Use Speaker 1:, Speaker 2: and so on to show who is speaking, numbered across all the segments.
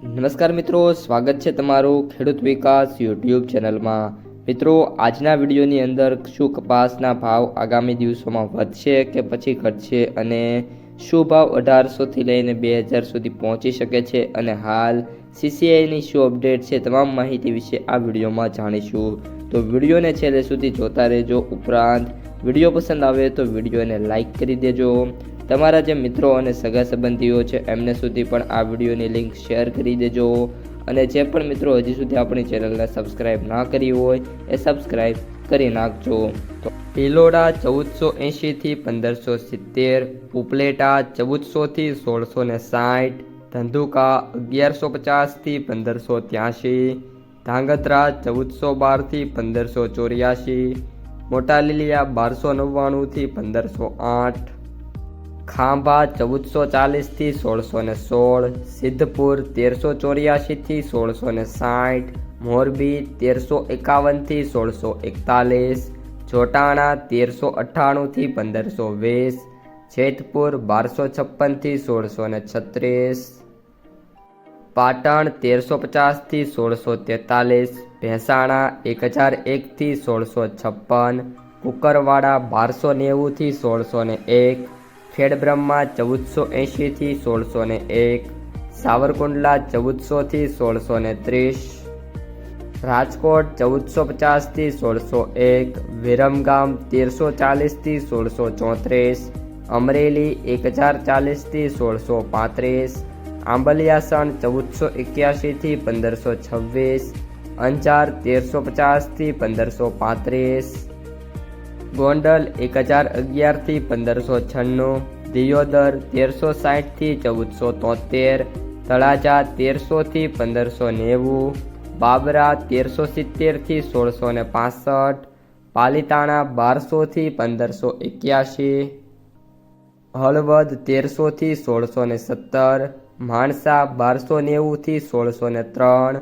Speaker 1: નમસ્કાર મિત્રો, સ્વાગત છે તમારું ખેડૂત વિકાસ યુટ્યુબ ચેનલમાં. મિત્રો, આજના વિડીયોની અંદર શું કપાસના ભાવ આગામી દિવસોમાં વધશે કે પછી ઘટશે અને શું ભાવ અઢારસોથી લઈને બે હજાર સુધી પહોંચી શકે છે અને હાલ સીસીઆઈની શું અપડેટ છે તમામ માહિતી વિશે આ વિડીયોમાં જાણીશું. તો વિડીયોને છેલ્લે સુધી જોતા રહેજો. ઉપરાંત વીડિયો પસંદ આવે તો વિડીયોને લાઇક કરી દેજો. તમારા જે મિત્રો અને સગા સંબંધીઓ છે, એમને સુધી પણ આ વિડીયોની લિંક શેર કરી દેજો. અને જે પણ મિત્રો હજી સુધી આપણી ચેનલને સબસ્ક્રાઇબ ના કરી હોય, એ સબસ્ક્રાઇબ કરી નાખજો. તો પિલોડા ચૌદસો એંશીથી પંદરસો સિત્તેર, ઉપલેટા ચૌદસોથી સોળસો ને સાઠ, ધંધુકા અગિયારસો પચાસથી પંદરસો ત્યાંશી, ધાંગધ્રા ચૌદસો બારથી પંદરસો ચોર્યાસી મોટા લીલિયા બારસો નવ્વાણુંથી પંદરસો આઠ ખાંભા ચૌદસો ચાલીસથી સોળસો ને સોળ, સિદ્ધપુર તેરસો ચોર્યાસીથી સોળસો ને સાઠ, મોરબી તેરસો એકાવનથી સોળસો એકતાલીસ જોટાણા તેરસો અઠ્ઠાણુંથી પંદરસો વીસ જેતપુર બારસો છપ્પનથી સોળસો ને છત્રીસ, પાટણ તેરસો પચાસથી સોળસો તેતાલીસ ભેંસાણા એક હજાર એકથી સોળસો છપ્પન કુકરવાડા બારસો નેવુંથી સોળસો ને એક ખેડબ્રહ્મા ચૌદસો એંશીથી સોળસો ને એક, સાવરકુંડલા ચૌદસોથી સોળસો ને ત્રીસ, રાજકોટ ચૌદસો પચાસથી સોળસો એક, વિરમગામ તેરસો ચાલીસથી સોળસો ચોત્રીસ, અમરેલી એક હજાર ચાલીસથી સોળસો પાંત્રીસ આંબલિયાસણ ચૌદસો એક્યાસીથી પંદરસો છવ્વીસ, અંજાર તેરસો પચાસથી પંદરસો પાંત્રીસ ગોંડલ એક હજાર અગિયારથી પંદરસો છન્નું, દિયોદર તેરસો સાઠથી ચૌદસો તોતેર, તળાજા તેરસોથી પંદરસો નેવું, બાબરા તેરસો સિત્તેરથી સોળસો ને પાસઠ, પાલિતાણા બારસોથી પંદરસો એક્યાસી હળવદ તેરસોથી સોળસો ને સત્તર, માણસા બારસો નેવુંથી સોળસો ને ત્રણ,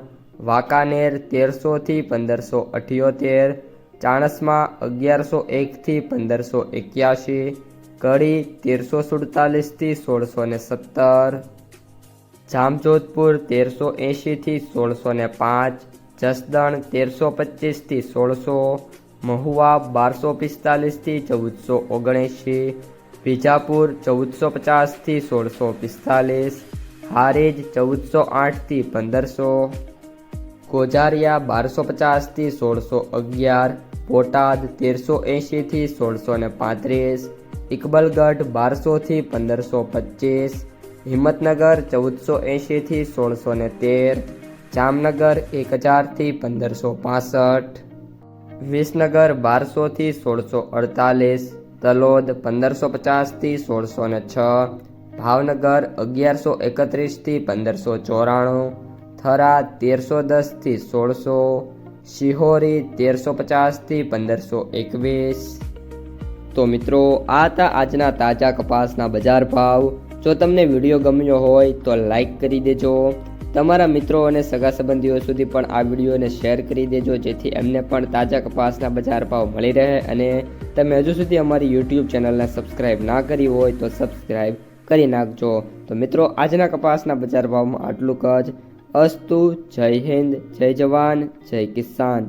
Speaker 1: વાંકાનેર તેરસોથી પંદરસો અઠ્યોતેર ચાણસમાં અગિયારસો એકથી પંદરસો એક્યાસી કડી તેરસો સુડતાલીસથી સોળસો ને સત્તર, જામજોધપુર તેરસો એંશીથી સોળસો ને પાંચ, જસદણ તેરસો પચીસથી સોળસો, મહુવા બારસો પિસ્તાલીસથી ચૌદસો ઓગણએંશી, વિજાપુર ચૌદસો પચાસથી સોળસો પિસ્તાલીસ, હારીજ ચૌદસો આઠથી પંદરસો કોજારિયા બારસો પચાસથી સોળસો અગિયાર, બોટાદ તેરસો એંશીથી સોળસો ને પાંત્રીસ, ઇકબલગઢ બારસોથી પંદરસો પચીસ, હિંમતનગર ચૌદસો એંશીથી સોળસો ને તેર, જામનગર એક હજારથી પંદરસો પાસઠ, વિસનગર બારસોથી સોળસો અડતાલીસ, તલોદ પંદરસો પચાસથી સોળસો ને છ, ભાવનગર અગિયારસો એકત્રીસથી પંદરસો ચોરાણું થરા તેરસો દસથી સોળસો, શિહોરી તેરસો પચાસથી પંદરસો એકવીસ. તો મિત્રો, આ હતા આજના તાજા કપાસના બજાર ભાવ. જો તમને વીડિયો ગમ્યો હોય તો લાઈક કરી દેજો. તમારા મિત્રો અને સગા સંબંધીઓ સુધી પણ આ વિડીયોને શેર કરી દેજો, જેથી એમને પણ તાજા કપાસના બજાર ભાવ મળી રહે અને તમે હજુ સુધી અમારી યુટ્યુબ ચેનલને સબસ્ક્રાઈબ ના કરી હોય તો સબસ્ક્રાઈબ કરી નાખજો. તો મિત્રો, આજના કપાસના બજાર ભાવમાં આટલું જ. અસ્તુ જય હિન્દ જય જવાન જય કિસાન